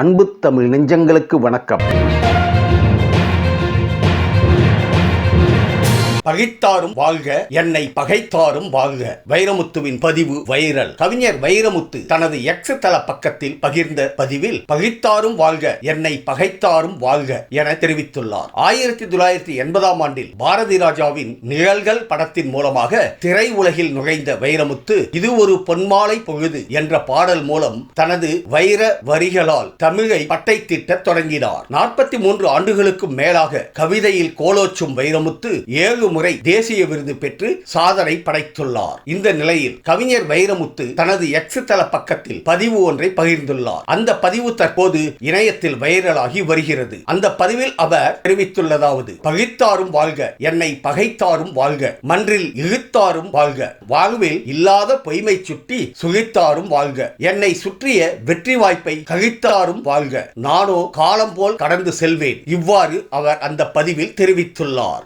அன்பு தமிழ் நெஞ்சங்களுக்கு வணக்கம். பகைத்தாரும் வாழ்க என்னை பகைத்தாரும் வாழ்க. வைரமுத்துவின் பதிவு வைரல். கவிஞர் வைரமுத்து தனது எக்ஸ் தள பக்கத்தில் பகிர்ந்த பதிவில் பகைத்தாரும் வாழ்க என்னை பகைத்தாரும் வாழ்க என தெரிவித்துள்ளார். ஆயிரத்தி தொள்ளாயிரத்தி எண்பதாம் ஆண்டில் பாரதி ராஜாவின் நிழல்கள் படத்தின் மூலமாக திரை உலகில் நுழைந்த வைரமுத்து இது ஒரு பொன்மாலை பொழுது என்ற பாடல் மூலம் தனது வைர வரிகளால் தமிழை பட்டை திட்ட தொடங்கினார். நாற்பத்தி மூன்று ஆண்டுகளுக்கும் மேலாக கவிதையில் கோலோச்சும் வைரமுத்து ஏழு முறை தேசிய விருது பெற்று சாதனை படைத்துள்ளார். இந்த நிலையில் கவிஞர் வைரமுத்து தனது எக்ஸ் தள பக்கத்தில் பதிவு ஒன்றை பகிர்ந்துள்ளார். அந்த பதிவு தற்போது இணையத்தில் வைரலாகி வருகிறது. அந்த பதிவில் அவர் தெரிவித்துள்ளதாவது பகித்தாரும் வாழ்க என்னை பகைத்தாரும் வாழ்க மன்றில் இழுத்தாரும் வாழ்க வாழ்வில் இல்லாத பொய்மை சுட்டி சுகித்தாரும் வாழ்க என்னை சுற்றிய வெற்றி வாய்ப்பை கழித்தாரும் வாழ்க நானோ காலம் போல் கடந்து செல்வேன். இவ்வாறு அவர் அந்த பதிவில் தெரிவித்துள்ளார்.